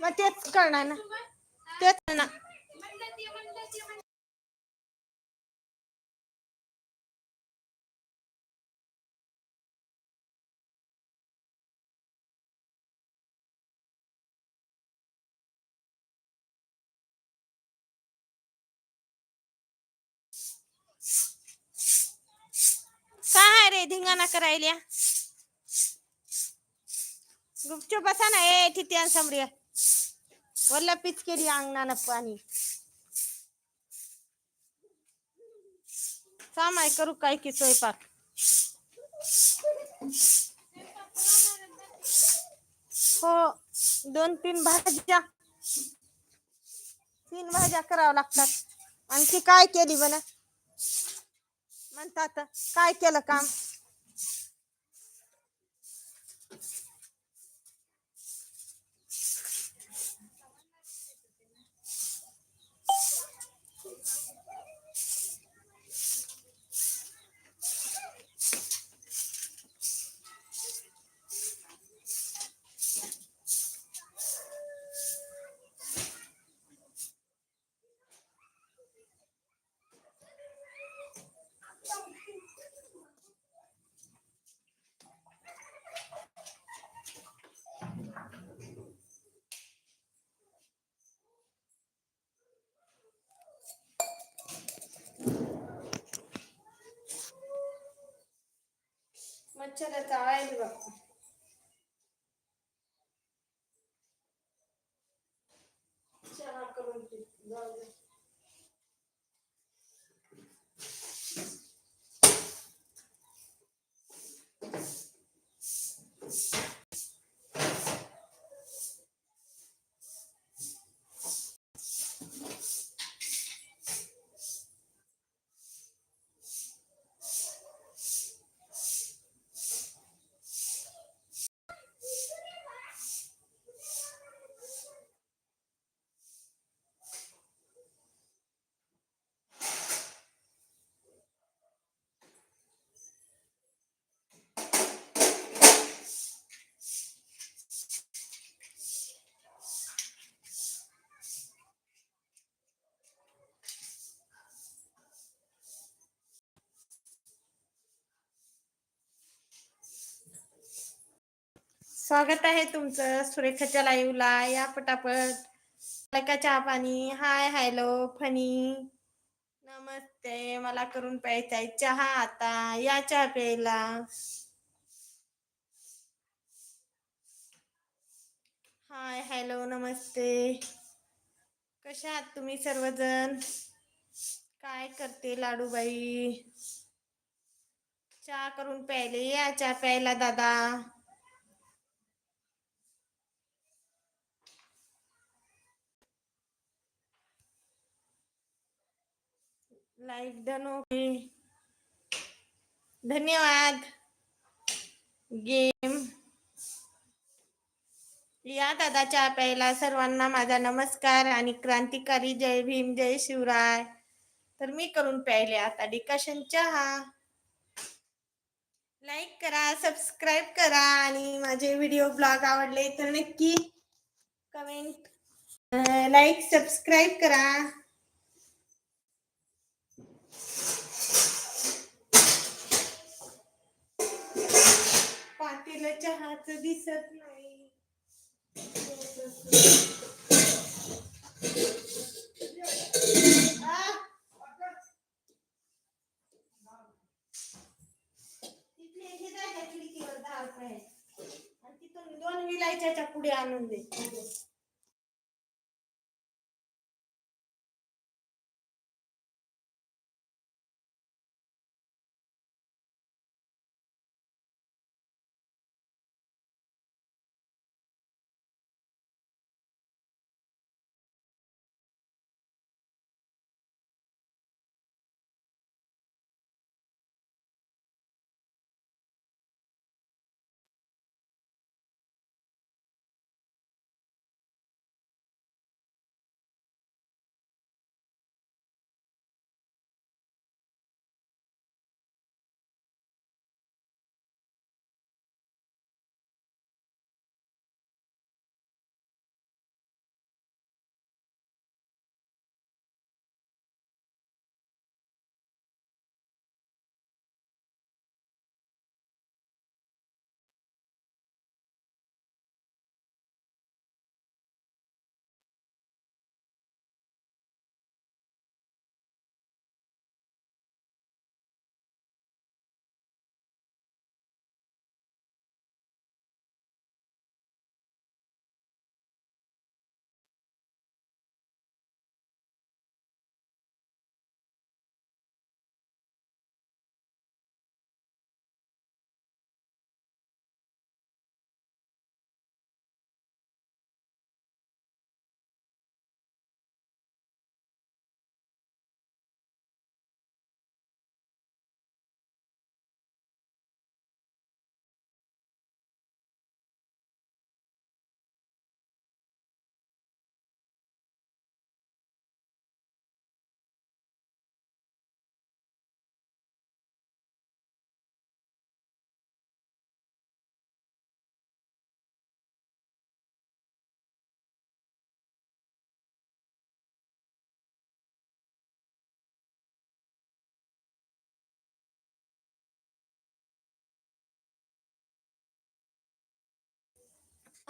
मग तेच करणार ना. तेच ना काय रे धिंगाणा करायल्या गुपचूप बसा ना ए तिथे समरी वल्ला पिच केली अंगणानं पाणी. सामाय करू काय की स्वयंपाक? हो दोन तीन भाज्या. तीन भाज्या कराव्या लागतात. आणखी काय केली बना म्हणतात काय केलं काम? मच्छर चाळायला बघ चहा करून स्वागत आहे तुमचं सुरेखाच्या लाईव्हला या पटापट. का चहा पाणी. Hi hello funny. नमस्ते. मला करून प्यायचा आहे चहा आता. या चहा प्यायला. हाय हॅलो नमस्ते. कशा आहात तुम्ही सर्वजण? काय करते लाडूबाई? चहा करून प्यायले. या चहा प्यायला दादा. लाईक डन ओके धन्यवाद। गेम। या दादा चहा प्यायला सर्वांना माझा नमस्कार आणि क्रांतिकारी जय भीम जय शिवराय. तर मी करून प्यायले आता डिकाशन चहा. लाईक करा सबस्क्राईब करा आणि माझे व्हिडिओ ब्लॉग आवडले तर नक्की कमेंट लाईक सबस्क्राईब करा. पातेलं चहाच दिसत नाही. तिथले आणि तिथून दोन विलायच्या पुढे आणून दे.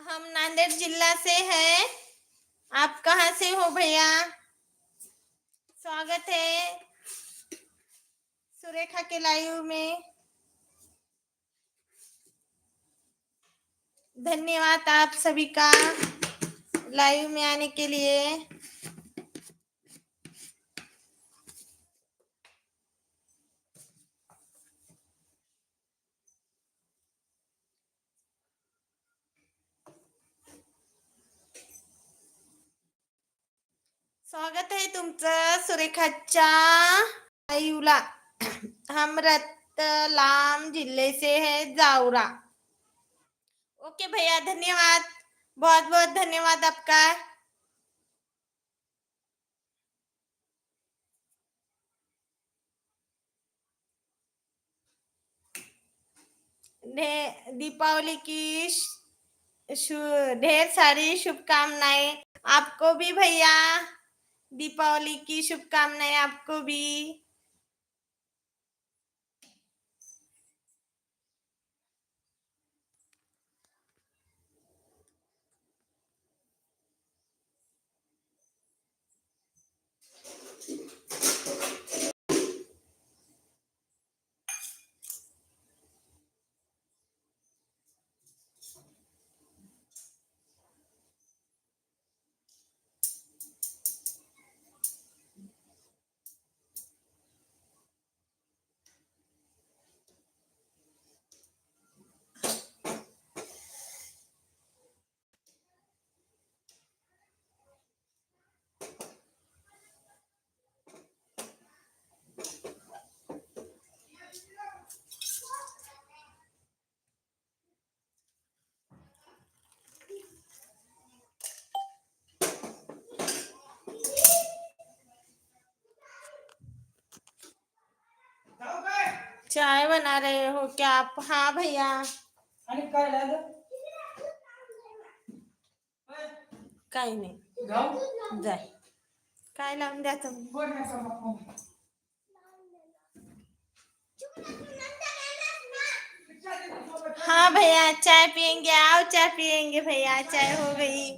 हम नांदेड़ जिला से हैं। आप कहाँ से हो भैया? स्वागत है सुरेखा के लाइव में। धन्यवाद आप सभी का लाइव में आने के लिए। स्वागत आहे तुमचं सुरेखाच्या आयुला हम रतलाम जिल्हे से है जावरा. ओके भैया धन्यवाद. बहुत बहुत धन्यवाद आपका. दीपावली की ढेर सारी शुभकामनाएं आपको भी भैया। दीपावली की शुभकामनाएँ आपको भी। चाय बना रहे हो क्या आप? हाँ भैया। आणि काही नाही. जाय. काय लावून द्या तुम्ही? कोण नका बापा. हाँ भैया चाय पियेंगे आओ चाय पियेंगे भैया चाय हो गई।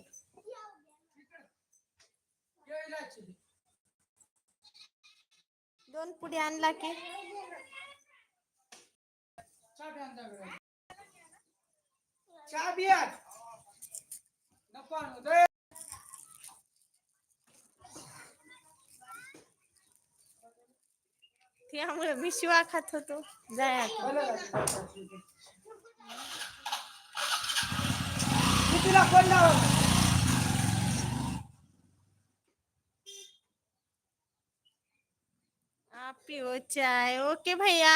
दोन पुढे आणला की. पिया नको आणू. दे. त्यामुळे मी शिवा खात होतो जाय? कितीला फ़ोन लावा पियो चाय ओके भैया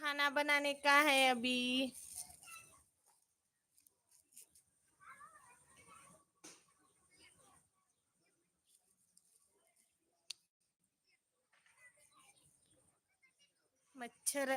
खाना बनाने का है अभी। मच्छर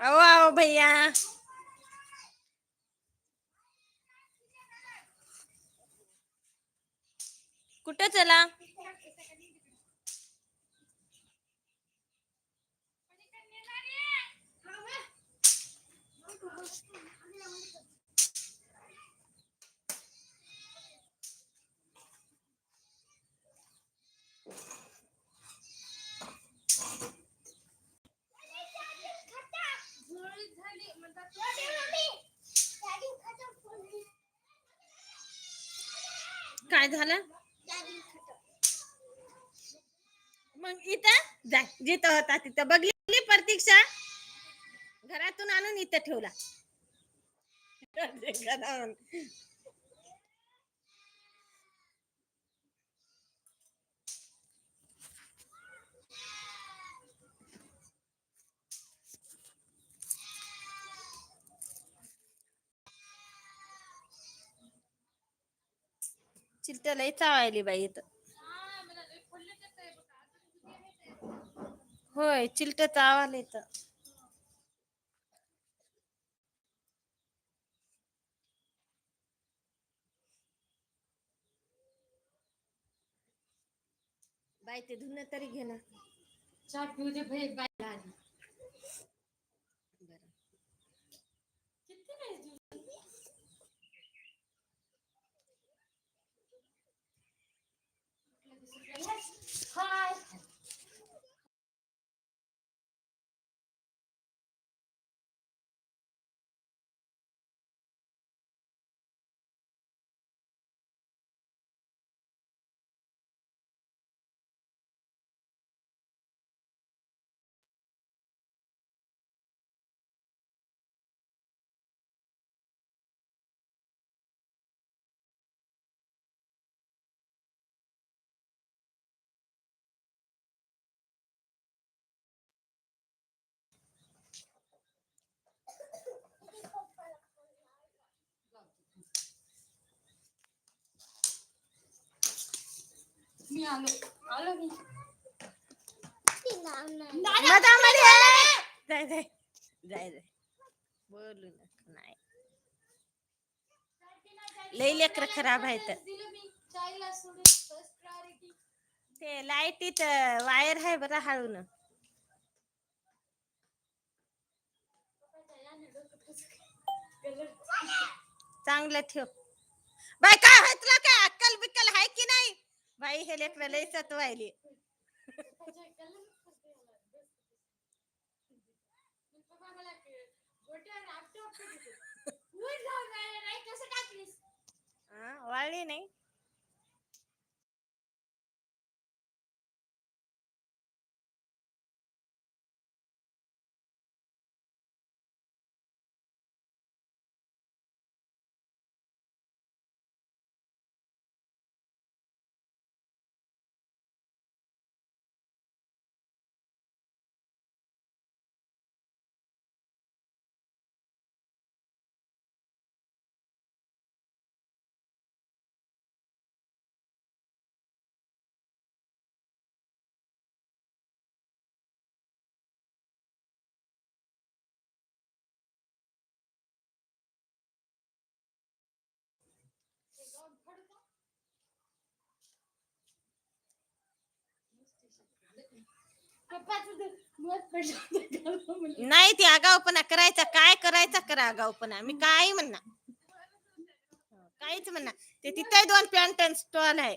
आओ आओ भैया कुठं चला काय झालं? मग इथं जा जिथं होता तिथं. बघली प्रतीक्षा? घरातून आणून इथं ठेवला. घरावरून. लय चावायली बाई इथं. होय चिलट चावायला इथं. बाई ते धुणं तरी घे ना. चहा पिऊ दे भाई बाय आलो आलो मी मधामध्ये जाय जाय जाय जाय बोलू नका नाही लई लेकर खराब आहेत तर ते लाईटीत वायर आहे बरं हळून चांगलं ठेव. बाय काय होय तुला काय अक्कल बिक्कल आहे की नाही बाई हे लेकर लई सतवायली हा, वाळली नाही. नाही ती आगाऊपणा करायचा काय करायचा करा आगाऊपणा. मी काय म्हणणार. काहीच म्हणणार. ते तिथे दोन पॅन्ट स्टॉल आहे.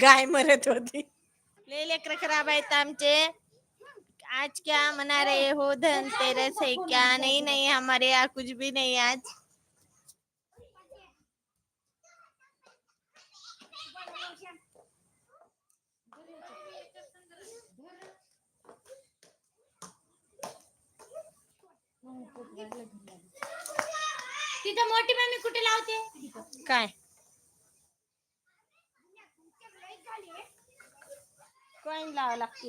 गाय मरत होती. ले लेकर खराब आहेत आमचे. आज क्या मना रहे हो धन तेरस है क्या? नहीं नहीं हमारे यहाँ कुछ भी नहीं आज. तिथं मोठी मम्मी कुठे लावते? काय? कॉईन लावा लागते.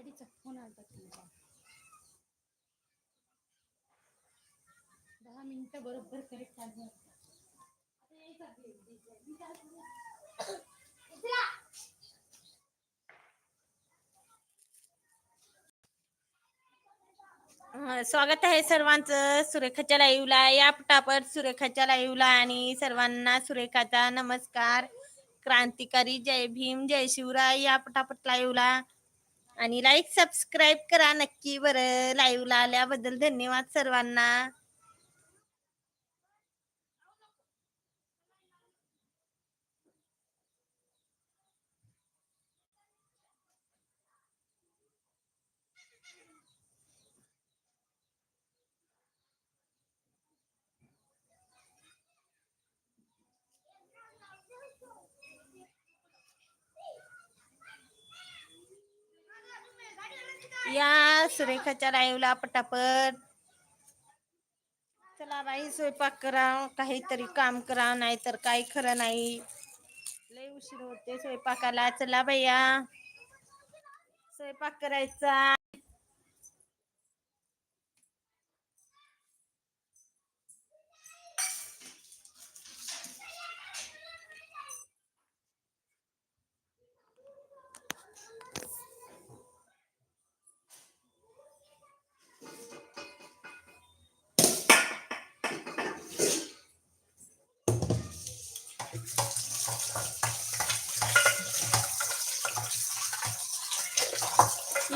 डॅडीचा फोन आलता तुमचा. दहा मिनिटं बरोबर करेक्ट चालू स्वागत आहे सर्वांचं सुरेखाच्या लाईव्हला या पटापट सुरेखाच्या लाईव्हला आणि सर्वांना सुरेखाचा नमस्कार. क्रांतिकारी जय भीम जय शिवराय या पटापट लाईव्हला आणि लाईक सबस्क्राईब करा नक्की बरं. लाईव्हला आल्याबद्दल धन्यवाद सर्वांना. या सुरेखाच्या लाईव्हला पटापट. चला बाई स्वयंपाक करा काहीतरी काम करा नाहीतर काही खरं नाही. लय उशीर होते स्वयंपाकाला. चला भैया. स्वयंपाक करायचा.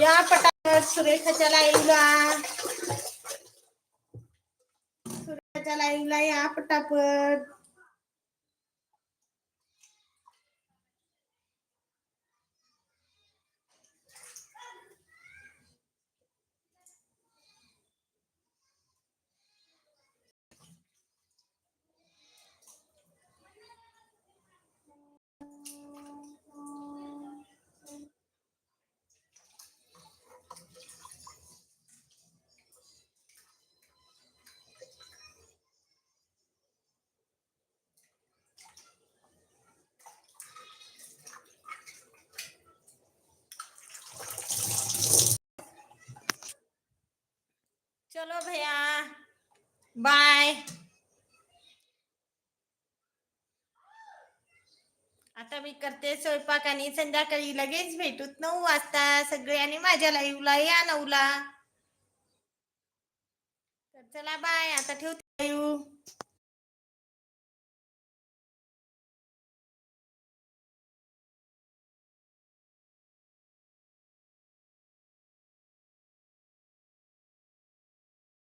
या पटापट सुरेखाच्या लाईव्हला सुरेखाच्या लाईव्हला या पटापट चलो भैया बाय. आता मी करते स्वयंपाक आणि संध्याकाळी लगेच भेटूत नऊ वाजता सगळ्यांनी माझ्या लाईव्हला या नऊला. तर चला बाय आता ठेवते लाईव्ह